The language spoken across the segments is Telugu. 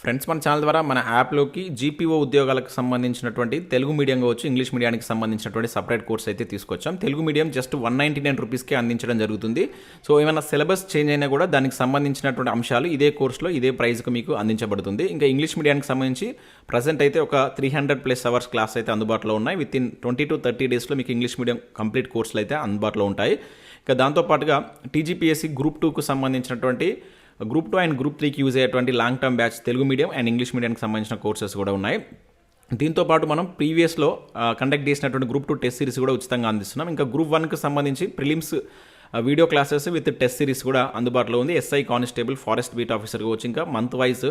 ఫ్రెండ్స్ మన ఛానల్ ద్వారా మన యాప్లోకి జీపీఓ ఉద్యోగాలకు సంబంధించినటువంటి తెలుగు మీడియం కావచ్చు ఇంగ్లీష్ మీడియానికి సంబంధించినటువంటి సపరేట్ కోర్స్ అయితే తీసుకొచ్చాం. Telugu medium just one ninety nine రూపీస్కే అందించడం జరుగుతుంది. సో ఏమైనా సిలబస్ చేంజ్ అయినా కూడా దానికి సంబంధించినటువంటి అంశాలు ఇదే కోర్సులో ఇదే ప్రైస్కి మీకు అందించబడుతుంది. ఇంకా ఇంగ్లీష్ మీడియానికి సంబంధించి ప్రజెంట్ అయితే ఒక three hundred plus hours class అయితే అందుబాటులో ఉన్నాయి. With in twenty to thirty డేస్లో మీకు ఇంగ్లీష్ మీడియం కంప్లీట్ కోర్సులు అయితే అందుబాటులో ఉంటాయి. ఇంకా దాంతోపాటుగా టీజీపీఎస్సీ గ్రూప్ టూకు సంబంధించినటువంటి గ్రూప్ టూ అండ్ గ్రూప్ త్రీకి యూజ్ అయ్యేటువంటి long term batch Telugu medium and English మీడియంకి సంబంధించిన కోర్సెస్ కూడా ఉన్నాయి. దీంతో పాటు మనం ప్రీవియస్లో కండక్ట్ చేసినటువంటి గ్రూప్ టూ టెస్ట్ సిరీస్ కూడా ఉచితంగా అందిస్తున్నాం. ఇంకా గ్రూప్ వన్కి సంబంధించి prelims video classes with test series కూడా అందుబాటులో ఉంది. SI constable forest beat officer వచ్చి ఇంకా మంత్ వైజ్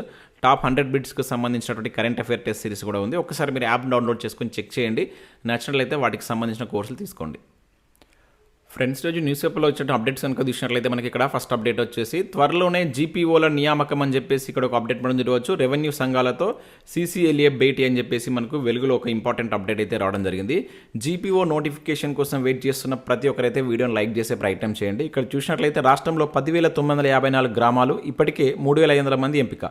టాప్ హండ్రెడ్ బిట్స్కి సంబంధించినటువంటి కరెంట్ అఫేర్ టెస్ట్ సిరీస్ కూడా ఉంది. ఒకసారి మీరు యాప్ డౌన్లోడ్ చేసుకుని చెక్ చేయండి. నచ్చినట్లయితే వాటికి సంబంధించిన కోర్సులు తీసుకోండి. ఫ్రెండ్స్ రోజు న్యూస్ పేపర్లో వచ్చిన అప్డేట్స్ కనుక చూసినట్లయితే మనకి ఇక్కడ ఫస్ట్ అప్డేట్ వచ్చేసి త్వరలోనే జీపీఓల నియామకం అని చెప్పేసి ఇక్కడ ఒక అప్డేట్ మనం చూడవచ్చు. రెవెన్యూ సంఘాలతో సీసీఎల్ఏ భేటీ అని చెప్పేసి మనకు వెలుగులో ఒక ఇంపార్టెంట్ అప్డేట్ అయితే రావడం జరిగింది. జీపీఓ నోటిఫికేషన్ కోసం వెయిట్ చేస్తున్న ప్రతి ఒక్కరైతే వీడియోని లైక్ చేసే ప్రయత్నం చేయండి. ఇక్కడ చూసినట్లయితే రాష్ట్రంలో పదివేల తొమ్మిది వందల యాభై నాలుగు గ్రామాలు ఇప్పటికే మూడు వేల ఐదు వందల మంది ఎంపిక.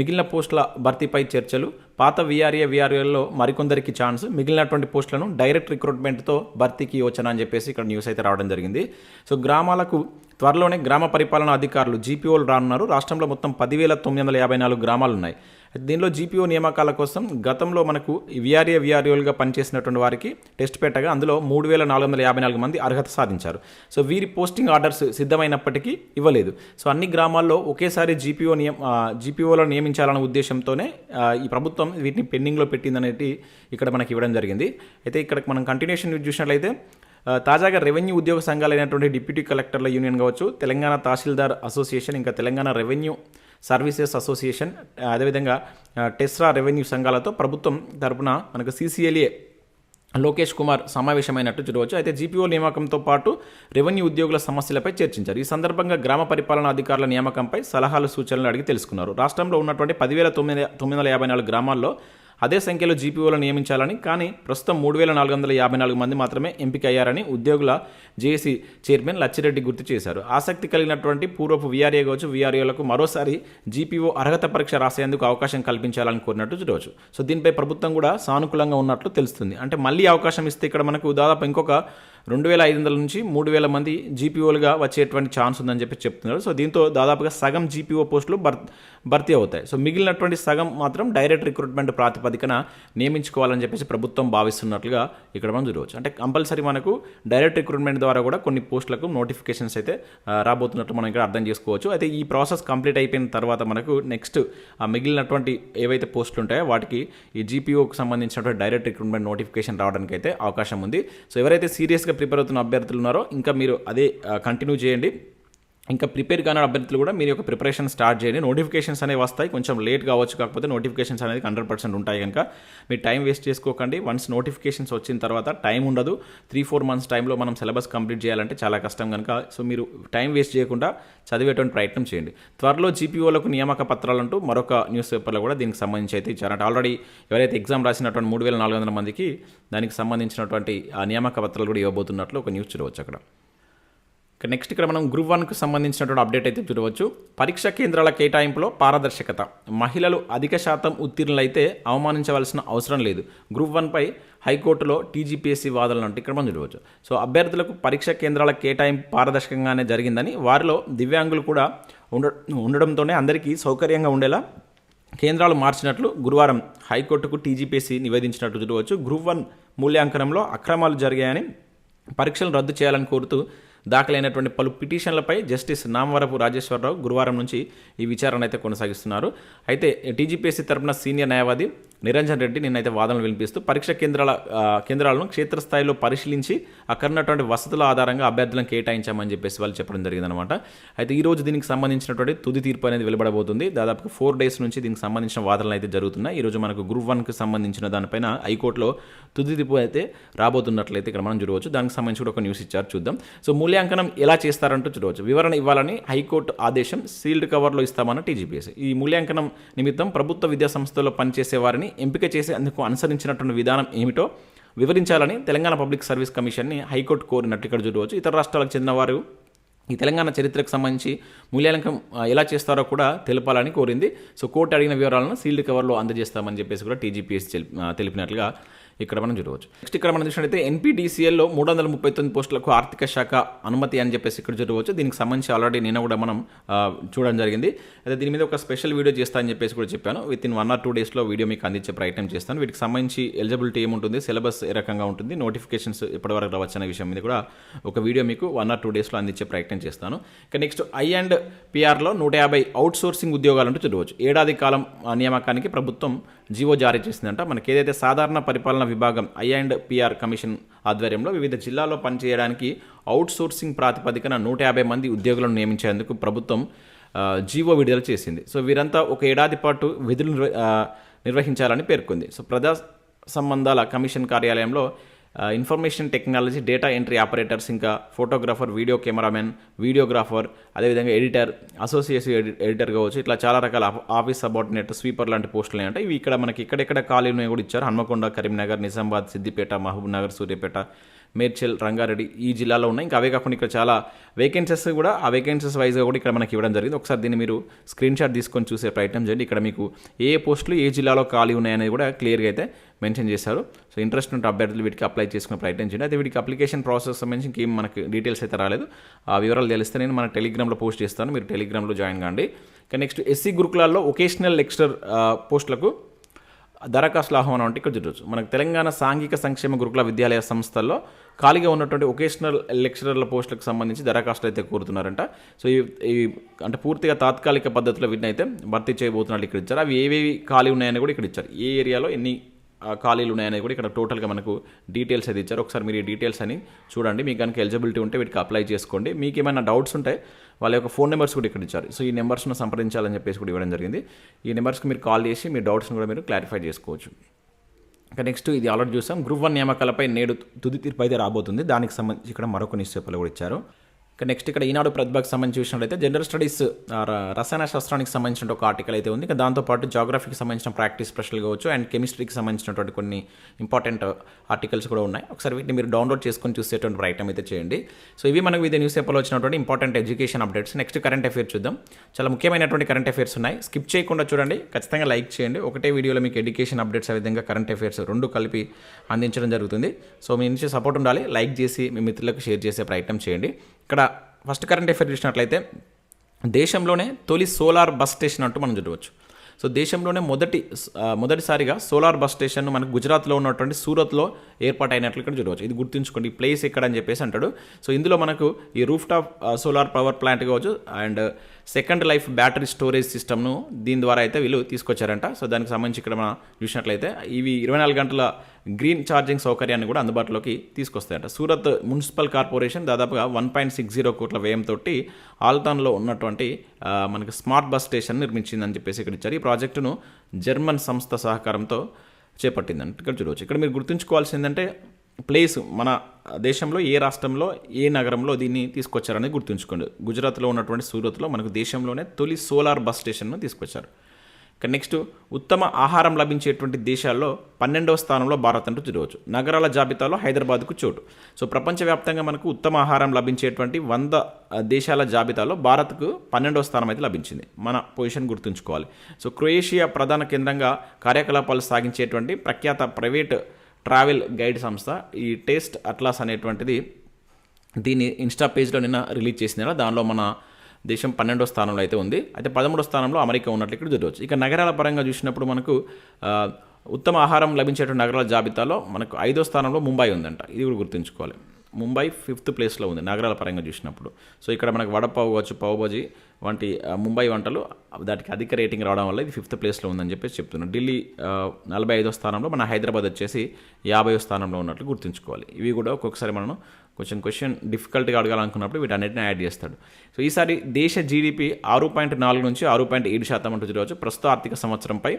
మిగిలిన పోస్టుల భర్తీపై చర్చలు పాత విఆర్ఏ విఆర్ఏల్లో మరికొందరికి ఛాన్స్ మిగిలినటువంటి పోస్టులను డైరెక్ట్ రిక్రూట్మెంట్తో భర్తీకి యోచన అని చెప్పేసి ఇక్కడ న్యూస్ అయితే రావడం జరిగింది. సో గ్రామాలకు త్వరలోనే గ్రామ పరిపాలనా అధికారులు జీపీఓలు రానున్నారు. రాష్ట్రంలో మొత్తం పదివేల తొమ్మిది వందల యాభై నాలుగు గ్రామాలు ఉన్నాయి దీనిలో జీపీఓ నియామకాల కోసం గతంలో మనకు విఆర్ఏ విఆర్ఏలుగా పనిచేసినటువంటి వారికి టెస్ట్ పెట్టగా అందులో మూడు వేల నాలుగు వందల యాభై నాలుగు మంది అర్హత సాధించారు. సో వీరి పోస్టింగ్ ఆర్డర్స్ సిద్ధమైనప్పటికీ ఇవ్వలేదు. సో అన్ని గ్రామాల్లో ఒకేసారి జీపీఓ నియమ జీపీఓలో నియమించాలన్న ఉద్దేశంతోనే ఈ ప్రభుత్వం వీటిని పెండింగ్లో పెట్టిందనేది ఇక్కడ మనకి ఇవ్వడం జరిగింది. అయితే ఇక్కడ మనం కంటిన్యూషన్ చూసినట్లయితే తాజాగా రెవెన్యూ ఉద్యోగ సంఘాలైనటువంటి డిప్యూటీ కలెక్టర్ల యూనియన్ కావచ్చు తెలంగాణ తహసీల్దార్ అసోసియేషన్ ఇంకా తెలంగాణ రెవెన్యూ సర్వీసెస్ అసోసియేషన్ అదేవిధంగా టెస్రా రెవెన్యూ సంఘాలతో ప్రభుత్వం తరపున మనకు సీసీఎల్ఏ లోకేష్ కుమార్ సమావేశమైనట్టు చూడవచ్చు. అయితే జీపీఓ నియామకంతో పాటు రెవెన్యూ ఉద్యోగుల సమస్యలపై చర్చించారు. ఈ సందర్భంగా గ్రామ పరిపాలనా అధికారుల నియామకంపై సలహాలు సూచనలు అడిగి తెలుసుకున్నారు. రాష్ట్రంలో ఉన్నటువంటి పదివేల తొమ్మిది తొమ్మిది వందల యాభై నాలుగు గ్రామాల్లో అదే సంఖ్యలో జీపీఓలు నియమించాలని కానీ ప్రస్తుతం మూడు వేల నాలుగు వందల యాభై నాలుగు మంది మాత్రమే ఎంపిక అయ్యారని ఉద్యోగుల జేఏసీ చైర్మన్ లచ్చిరెడ్డి గుర్తు చేశారు. ఆసక్తి కలిగినటువంటి పూర్వపు వీఆర్ఏ కావచ్చు వీఆర్ఏలకు మరోసారి జీపీఓ అర్హత పరీక్ష రాసేందుకు అవకాశం కల్పించాలని కోరినట్టు చూడవచ్చు సో దీనిపై ప్రభుత్వం కూడా సానుకూలంగా ఉన్నట్లు తెలుస్తుంది. అంటే మళ్ళీ అవకాశం ఇస్తే ఇక్కడ మనకు దాదాపు ఇంకొక రెండు వేల ఐదు వందల నుంచి మూడు వేల మంది జీపీఓలుగా వచ్చేటువంటి ఛాన్స్ ఉందని చెప్పి చెప్తున్నారు. సో దీంతో దాదాపుగా సగం జీపీఓ పోస్టులు భర్ భర్తీ అవుతాయి. సో మిగిలినటువంటి సగం మాత్రం డైరెక్ట్ రిక్రూట్మెంట్ ప్రాతిపదికన నియమించుకోవాలని చెప్పేసి ప్రభుత్వం భావిస్తున్నట్లుగా ఇక్కడ మనం చూడవచ్చు. అంటే కంపల్సరీ మనకు డైరెక్ట్ రిక్రూట్మెంట్ ద్వారా కూడా కొన్ని పోస్టులకు నోటిఫికేషన్స్ అయితే రాబోతున్నట్లు రాబోతున్నట్టు మనం ఇక్కడ అర్థం చేసుకోవచ్చు. అయితే ఈ ప్రాసెస్ కంప్లీట్ అయిపోయిన తర్వాత మనకు నెక్స్ట్ ఆ మిగిలినటువంటి ఏవైతే పోస్టులు ఉంటాయో వాటికి ఈ జీపీఓకి సంబంధించినటువంటి డైరెక్ట్ రిక్రూట్మెంట్ నోటిఫికేషన్ రావడానికి అయితే అవకాశం ఉంది. సో ఎవరైతే సీరియస్గా ప్రిపేర్ అవుతున్న అభ్యర్థులు ఉన్నారో ఇంకా మీరు అదే కంటిన్యూ చేయండి. ఇంకా ప్రిపేర్ కాని అభ్యర్థులు కూడా మీరు యొక్క ప్రిపరేషన్ స్టార్ట్ చేయండి. నోటిఫికేషన్స్ అనేవి వస్తాయి. కొంచెం లేట్ కావచ్చు కాకపోతే నోటిఫికేషన్స్ అనేది హండ్రెడ్ పర్సెంట్ ఉంటాయి కనుక. మీరు టైం వేస్ట్ చేసుకోకండి. వన్స్ నోటిఫికేషన్స్ వచ్చిన తర్వాత టైం ఉండదు. త్రీ ఫోర్ మంత్స్ టైంలో మనం సిలబస్ కంప్లీట్ చేయాలంటే చాలా కష్టం కనుక. సో మీరు టైం వేస్ట్ చేయకుండా చదివేటువంటి ప్రయత్నం చేయండి. త్వరలో జీపీఓలకు నియామక పత్రాలు అంటూ మరొక న్యూస్ పేపర్లో కూడా దీనికి సంబంధించి అయితే ఇచ్చారంటే. ఆల్రెడీ ఎవరైతే ఎగ్జామ్ రాసినటువంటి మూడు వేల నాలుగు వందల మందికి దానికి సంబంధించినటువంటి ఆ నియామక పత్రాలు కూడా ఇవ్వబోతున్నట్లు ఒక న్యూస్ చూడవచ్చు అక్కడ. నెక్స్ట్ ఇక్కడ మనం గ్రూప్ వన్కు సంబంధించినటువంటి అప్డేట్ అయితే చూడవచ్చు. పరీక్ష కేంద్రాల కేటాయింపులో పారదర్శకత. మహిళలు అధిక శాతం ఉత్తీర్ణులైతే అవమానించవలసిన అవసరం లేదు. గ్రూప్ వన్పై హైకోర్టులో టీజీపీఎస్సీ వాదనలు అంటే ఇక్కడ మనం చూడవచ్చు. సో అభ్యర్థులకు పరీక్ష కేంద్రాల కేటాయింపు పారదర్శకంగానే జరిగిందని వారిలో దివ్యాంగులు కూడా ఉండ ఉండడంతోనే అందరికీ సౌకర్యంగా ఉండేలా కేంద్రాలు మార్చినట్లు గురువారం హైకోర్టుకు టీజీపీఎస్సీ నివేదించినట్టు చూడవచ్చు. గ్రూప్ వన్ మూల్యాంకనంలో అక్రమాలు జరిగాయని పరీక్షలు రద్దు చేయాలని కోరుతూ దాఖలైనటువంటి పలు పిటిషన్లపై జస్టిస్ నామవరపు రాజేశ్వరరావు గురువారం నుంచి ఈ విచారణ అయితే కొనసాగిస్తున్నారు. అయితే టీజీపీఎస్సీ తరపున సీనియర్ న్యాయవాది నిరంజన్ రెడ్డి నిన్నైతే వాదనలు వినిపిస్తూ పరీక్ష కేంద్రాల కేంద్రాలను క్షేత్రస్థాయిలో పరిశీలించి అక్కడ ఉన్నటువంటి వసతుల ఆధారంగా అభ్యర్థులను కేటాయించామని చెప్పేసి వాళ్ళు చెప్పడం జరిగిందనమాట అయితే ఈ రోజు దీనికి సంబంధించినటువంటి తుది తీర్పు అనేది వెలువడబోతుంది. దాదాపు ఫోర్ డేస్ నుంచి దీనికి సంబంధించిన వాదనలు అయితే జరుగుతున్నాయి. ఈరోజు మనకు గ్రూప్ వన్కి సంబంధించిన దానిపైన హైకోర్టులో తుది తీర్పు అయితే రాబోతున్నట్లయితే ఇక్కడ మనం చూడవచ్చు. దానికి సంబంధించి కూడా ఒక న్యూస్ ఇచ్చారు. చూద్దాం. సో మూల్యాంకనం ఎలా చేస్తారంటూ చూడవచ్చు. వివరణ ఇవ్వాలని హైకోర్టు ఆదేశం సీల్డ్ కవర్లో ఇస్తామన్న టీజీపీఎస్ ఈ మూల్యాంకనం నిమిత్తం ప్రభుత్వ విద్యా సంస్థల్లో పనిచేసే వారిని ఎంపిక చేసేందుకు అనుసరించినటువంటి విధానం ఏమిటో వివరించాలని తెలంగాణ పబ్లిక్ సర్వీస్ కమిషన్ని హైకోర్టు కోరినట్టు ఇక్కడ చూడవచ్చు. ఇతర రాష్ట్రాలకు చెందిన వారు ఈ తెలంగాణ చరిత్రకు సంబంధించి మూల్యాంకనం ఎలా చేస్తారో కూడా తెలపాలని కోరింది. సో కోర్టు అడిగిన వివరాలను సీల్డ్ కవర్లో అందజేస్తామని చెప్పేసి కూడా టీజీపీఎస్ తెలిపినట్లుగా ఇక్కడ మనం చూడవచ్చు. నెక్స్ట్ ఇక్కడ మనం చూసినట్లయితే ఎన్పిడిసిఎల్లో మూడు వందల ముప్పై తొమ్మిది పోస్టులకు ఆర్థిక శాఖ అనుమతి అని చెప్పేసి ఇక్కడ చూడవచ్చు. దీనికి సంబంధించి ఆల్రెడీ నిన్న కూడా మనం చూడడం జరిగింది. అయితే దీని మీద ఒక స్పెషల్ వీడియో చేస్తా అని చెప్పేసి కూడా చెప్పాను. With in one or two డేస్లో వీడియో మీకు అందించే ప్రయత్నం చేస్తాను. వీటికి సంబంధించి ఎలిజిబిలిటీ ఏముంటుంది సిలబస్ ఏ రకంగా ఉంటుంది నోటిఫికేషన్స్ ఎప్పటివరకు రావచ్చు అనే విషయం మీద కూడా ఒక వీడియో మీకు వన్ ఆర్ టూ డేస్లో అందించే ప్రయత్నం చేస్తాను. ఇక నెక్స్ట్ ఐ అండ్ పిఆర్లో నూట యాభై అవుట్ సోర్సింగ్ ఉద్యోగాలు అంటూ చూడవచ్చు. ఏడాది కాలం నియామకానికి ప్రభుత్వం జీవో జారీ చేసిందంట. మనకి ఏదైతే సాధారణ పరిపాలన విభాగం ఐ అండ్ పిఆర్ కమిషన్ ఆధ్వర్యంలో వివిధ జిల్లాల్లో పనిచేయడానికి అవుట్సోర్సింగ్ ప్రాతిపదికన నూట యాభై మంది ఉద్యోగులను నియమించేందుకు ప్రభుత్వం జీవో విడుదల చేసింది. సో వీరంతా ఒక ఏడాది పాటు విధులు నిర్వ- నిర్వహించాలని పేర్కొంది. సో ప్రజా సంబంధాల కమిషన్ కార్యాలయంలో information technology data entry operators ఇంకా ఫోటోగ్రాఫర్ వీడియో కెమెరామెన్ వీడియోగ్రాఫర్ అదేవిధంగా ఎడిటర్ అసోసియేషన్ ఎడి ఎడిటర్ కావచ్చు. ఇట్లా చాలా రకాల ఆఫీస్ సబార్డినేట్ స్వీపర్ లాంటి పోస్టులు అంటే ఇవి ఇక్కడ మనకి ఇక్కడెక్కడ ఖాళీలు కూడా ఇచ్చారు. హన్మకొండ కరీంనగర్ నిజామాబాద్ సిద్దిపేట మహబూబ్ నగర్ సూర్యాపేట మేడ్చల్ రంగారెడ్డి ఈ జిల్లాలో ఉన్నాయి. ఇంకా అవే కాకుండా ఇక్కడ చాలా వేకెన్సీస్ కూడా ఆ వేకెన్సీస్ వైజ్గా కూడా ఇక్కడ మనకి ఇవ్వడం జరిగింది. ఒకసారి దీన్ని మీరు స్క్రీన్ షాట్ తీసుకొని చూసే ప్రయత్నం చేయండి. ఇక్కడ మీకు ఏ పోస్టులు ఏ జిల్లాలో ఖాళీ ఉన్నాయనేది కూడా క్లియర్గా అయితే మెన్షన్ చేశారు. సో ఇంట్రెస్ట్ ఉంటే అభ్యర్థులు వీటికి అప్లై చేసుకునే ప్రయత్నం చేయండి. అయితే వీటికి అప్లికేషన్ ప్రాసెస్ సంబంధించి ఇంకేం మనకి డీటెయిల్స్ అయితే రాలేదు. ఆ వివరాలు తెలిస్తే నేను మన టెలిగ్రామ్లో పోస్ట్ చేస్తాను. మీరు టెలిగ్రామ్లో జాయిన్ కాండి. ఇంకా నెక్స్ట్ ఎస్సీ గురుకులాల్లో ఒకేషనల్ లెక్చరర్ పోస్టులకు దరఖాస్తుల ఆహ్వానం అంటే ఇక్కడ చూడవచ్చు మనకు తెలంగాణ సాంఘిక సంక్షేమ గురుకుల విద్యాలయ సంస్థల్లో ఖాళీగా ఉన్నటువంటి ఒకేషనల్ లెక్చరర్ల పోస్టులకు సంబంధించి దరఖాస్తులు అయితే కోరుతున్నారంట. సో ఈ అంటే పూర్తిగా తాత్కాలిక పద్ధతిలో వీటిని అయితే భర్తీ చేయబోతున్నట్లు ఇక్కడ ఇచ్చారు. అవి ఏవేవి ఖాళీ ఉన్నాయని కూడా ఇక్కడ ఇచ్చారు. ఏ ఏరియాలో ఎన్ని ఖాళీలు ఉన్నాయని కూడా ఇక్కడ టోటల్గా మనకు డీటెయిల్స్ అయితే ఇచ్చారు. ఒకసారి మీరు ఈ డీటెయిల్స్ అని చూడండి. మీకు కనుక ఎలిజిబిలిటీ ఉంటే వీటికి అప్లై చేసుకోండి. మీకు ఏమైనా డౌట్స్ ఉంటే వాళ్ళ యొక్క ఫోన్ నెంబర్స్ కూడా ఇక్కడ ఇచ్చారు. సో ఈ నెంబర్స్ను సంప్రదించాలని చెప్పేసి కూడా ఇవ్వడం జరిగింది. ఈ నెంబర్స్కి మీరు కాల్ చేసి మీ డౌట్స్ని కూడా మీరు క్లారిఫై చేసుకోవచ్చు. ఇక నెక్స్ట్ ఇది ఆల్రెడీ చూసాం. గ్రూప్ వన్ నియామకాలపై నేడు తుది తీర్పు అయితే రాబోతుంది. దానికి సంబంధించి ఇక్కడ మరొక న్యూస్ పేపర్లు కూడా ఇచ్చారు. ఇక నెక్స్ట్ ఇక్కడ ఈనాడు ప్రతిభకు సంబంధించి చూసినట్లయితే జనరల్ స్టడీస్ రసాయన శాస్త్రానికి సంబంధించిన ఒక ఆర్టికల్ అయితే ఉంది. ఇక దాంతోపాటు జాగ్రఫీకి సంబంధించిన ప్రాక్టీస్ ప్రశ్నలు కావచ్చు అండ్ కెమిస్ట్రీకి సంబంధించినటువంటి కొన్ని ఇంపార్టెంట్ ఆర్టికల్స్ కూడా ఉన్నాయి. ఒకసారి వీటిని మీరు డౌన్లోడ్ చేసుకొని చూసేటువంటి ప్రయత్నం అయితే చేయండి. సో ఇవి మనకు వివిధ న్యూస్ పేపర్లో వచ్చినటువంటి important education updates next current affairs చూద్దాం. చాలా ముఖ్యమైనటువంటి కరెంట్ అఫేర్స్ ఉన్నాయి. స్కిప్ చేయకుండా చూడండి. ఖచ్చితంగా లైక్ చేయండి. ఒకటే వీడియోలో మీకు ఎడ్యుకేషన్ అప్డేట్స్ ఆ విధంగా కరెంట్ అఫేర్స్ రెండు కలిపి అందించడం జరుగుతుంది. సో మీ నుంచి సపోర్ట్ ఉండాలి. లైక్ చేసి మీ మిత్రులకు షేర్ చేసే ప్రయత్నం చేయండి. ఇక్కడ ఫస్ట్ కరెంట్ అఫేర్ చూసినట్లయితే దేశంలోనే తొలి సోలార్ బస్ స్టేషన్ అంటూ మనం చూడవచ్చు. సో దేశంలోనే మొదటి మొదటిసారిగా సోలార్ బస్ స్టేషన్ మనకు గుజరాత్లో ఉన్నటువంటి సూరత్లో ఏర్పాటైనట్లు ఇక్కడ చూడవచ్చు. ఇది గుర్తుంచుకోండి ఈ ప్లేస్ ఎక్కడ అని చెప్పేసి అంటాడు. సో ఇందులో మనకు ఈ roof top solar power plant కావచ్చు and second life battery storage సిస్టమ్ను దీని ద్వారా అయితే వీళ్ళు తీసుకొచ్చారంట. సో దానికి సంబంధించి ఇక్కడ మనం చూసినట్లయితే ఇవి ఇరవై నాలుగు గంటల గ్రీన్ ఛార్జింగ్ సౌకర్యాన్ని కూడా అందుబాటులోకి తీసుకొస్తాయంట. సూరత్ మున్సిపల్ కార్పొరేషన్ దాదాపుగా వన్ పాయింట్ సిక్స్ జీరో కోట్ల వ్యయంతో ఆల్తాన్లో ఉన్నటువంటి మనకి స్మార్ట్ బస్ స్టేషన్ నిర్మించిందని చెప్పేసి ఇక్కడ ఇచ్చారు. ఈ ప్రాజెక్టును జర్మన్ సంస్థ సహకారంతో చేపట్టిందంట. ఇక్కడ చూడవచ్చు. ఇక్కడ మీరు గుర్తుంచుకోవాల్సిందంటే ప్లేస్ మన దేశంలో ఏ రాష్ట్రంలో ఏ నగరంలో దీన్ని తీసుకొచ్చారనేది గుర్తుంచుకోండి. గుజరాత్లో ఉన్నటువంటి సూరత్లో మనకు దేశంలోనే తొలి సోలార్ బస్ స్టేషన్ను తీసుకొచ్చారు. ఇక నెక్స్ట్ ఉత్తమ ఆహారం లభించేటువంటి దేశాల్లో పన్నెండవ స్థానంలో భారత్ అంటూ చూడవచ్చు నగరాల జాబితాలో హైదరాబాద్కు చోటు. సో ప్రపంచవ్యాప్తంగా మనకు ఉత్తమ ఆహారం లభించేటువంటి వంద దేశాల జాబితాలో భారత్కు పన్నెండవ స్థానం అయితే లభించింది. మన పొజిషన్ గుర్తుంచుకోవాలి. సో క్రొయేషియా ప్రధాన కేంద్రంగా కార్యకలాపాలు సాగించేటువంటి ప్రఖ్యాత ప్రైవేట్ ట్రావెల్ గైడ్ సంస్థ ఈ టేస్ట్ అట్లాస్ అనేటువంటిది దీన్ని ఇన్స్టా పేజ్లో నిన్న రిలీజ్ చేసిన దానిలో మన దేశం పన్నెండో స్థానంలో అయితే ఉంది. అయితే పదమూడో స్థానంలో అమెరికా ఉన్నట్లు ఇక్కడ చూడవచ్చు ఇక నగరాల పరంగా చూసినప్పుడు మనకు ఉత్తమ ఆహారం లభించేటువంటి నగరాల జాబితాలో మనకు ఐదో స్థానంలో ముంబై ఉందంట. ఇది కూడా గుర్తుంచుకోవాలి. ముంబై ఫిఫ్త్ ప్లేస్లో ఉంది నగరాల పరంగా చూసినప్పుడు. సో ఇక్కడ మనకు వడపావు కావచ్చు పావుబాజీ వంటి ముంబై వంటలు దానికి అధిక రేటింగ్ రావడం వల్ల ఇది ఫిఫ్త్ ప్లేస్లో ఉందని చెప్పేసి చెప్తున్నాను ఢిల్లీ నలభై ఐదో స్థానంలో మన హైదరాబాద్ వచ్చేసి యాభై స్థానంలో ఉన్నట్లు గుర్తుంచుకోవాలి. ఇవి కూడా ఒక్కొక్కసారి మనం కొంచెం క్వశ్చన్ డిఫికల్ట్గా అడగాలనుకున్నప్పుడు వీటన్నిటిని యాడ్ చేస్తాడు. సో ఈసారి దేశ జీడిపి ఆరు పాయింట్ నాలుగు నుంచి ఆరు పాయింట్ ఏడు శాతం అంటూ చూడవచ్చు. ప్రస్తుత ఆర్థిక సంవత్సరంపై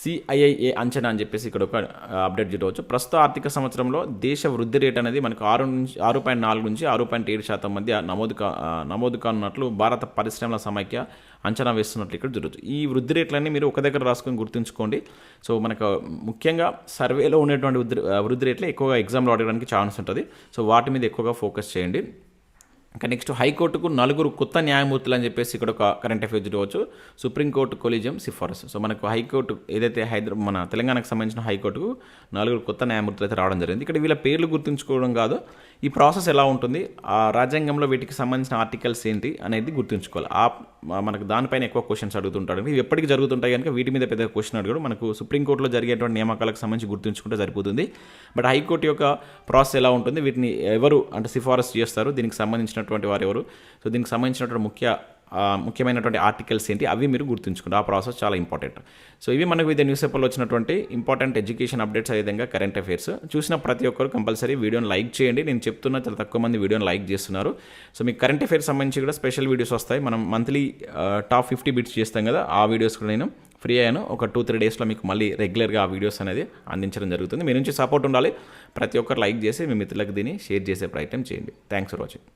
సిఐఐఏ అంచనా అని చెప్పేసి ఇక్కడ ఒక అప్డేట్ చూడవచ్చు. ప్రస్తుత ఆర్థిక సంవత్సరంలో దేశ వృద్ధి రేట్ అనేది మనకు ఆరు నుంచి ఆరు పాయింట్ నాలుగు నుంచి ఆరు పాయింట్ ఏడు శాతం మధ్య నమోదు కా నమోదు కానున్నట్లు భారత పరిశ్రమల సమైక్య అంచనా వేస్తున్నట్లు ఇక్కడ చూడవచ్చు ఈ వృద్ధి రేట్లన్నీ మీరు ఒక దగ్గర రాసుకొని గుర్తుంచుకోండి. సో మనకు ముఖ్యంగా సర్వేలో ఉండేటువంటి వృద్ధి వృద్ధి రేట్లు ఎక్కువగా ఎగ్జామ్లో అడగడానికి ఛాన్స్ ఉంటుంది. సో వాటి మీద ఎక్కువగా ఫోకస్ చేయండి. నెక్స్ట్ హైకోర్టుకు నలుగురు కొత్త న్యాయమూర్తులు అని చెప్పేసి ఇక్కడ ఒక కరెంట్ అఫైర్స్ చూడవచ్చు. సుప్రీంకోర్టు కొలీజియం సిఫారసు. సో మనకు హైకోర్టు ఏదైతే హైదరాబాద్ మన తెలంగాణకు సంబంధించిన హైకోర్టుకు నలుగురు కొత్త న్యాయమూర్తులు అయితే రావడం జరిగింది. ఇక్కడ వీళ్ళ పేర్లు గుర్తుంచుకోవడం కాదు. ఈ ప్రాసెస్ ఎలా ఉంటుంది? ఆ రాజ్యాంగంలో వీటికి సంబంధించిన ఆర్టికల్స్ ఏంటి అనేది గుర్తుంచుకోవాలి. ఆ మనకు దానిపైన ఎక్కువ క్వశ్చన్స్ అడుగుతుంటాడు. ఇవి ఎప్పటికీ జరుగుతుంటాయి కనుక వీటి మీద పెద్ద క్వశ్చన్ అడుగుడు. మనకు సుప్రీంకోర్టులో జరిగేటువంటి నియామకాలకు సంబంధించి గుర్తుంచుకుంటే సరిపోతుంది. బట్ హైకోర్టు యొక్క ప్రాసెస్ ఎలా ఉంటుంది? వీటిని ఎవరు అంటే సిఫారసు చేస్తారు? దీనికి చేసినటువంటి వారు ఎవరు? సో దీనికి సంబంధించినటువంటి ముఖ్య ముఖ్యమైనటువంటి ఆర్టికల్స్ ఏంటి? అవి మీరు గుర్తుంచుకోండి. ఆ ప్రాసెస్ చాలా ఇంపార్టెంట్. సో ఇవి మనకు వివిధ న్యూస్ పేపర్లో వచ్చినటువంటి ఇంపార్టెంట్ ఎడ్యుకేషన్ అప్డేట్స్ అదేవిధంగా కరెంట్ అఫైర్స్. చూసిన ప్రతి ఒక్కరు కంపల్సరీ వీడియోని లైక్ చేయండి. నేను చెప్తున్నా చాలా తక్కువ మంది వీడియోని లైక్ చేస్తున్నారు. సో మీకు కరెంట్ అఫైర్స్ సంబంధించి కూడా స్పెషల్ వీడియోస్ వస్తాయి. మనం మంత్లీ టాప్ ఫిఫ్టీ బిట్స్ చేస్తాం కదా ఆ వీడియోస్ కూడా నేను ఫ్రీ అయ్యాను. ఒక టూ త్రీ డేస్లో మీకు మళ్ళీ రెగ్యులర్గా ఆ వీడియోస్ అనేది అందించడం జరుగుతుంది. మీ నుంచి సపోర్ట్ ఉండాలి. ప్రతి ఒక్కరు లైక్ చేసి మీ మిత్రులకు దీన్ని షేర్ చేసే ప్రయత్నం చేయండి. Thanks for watching.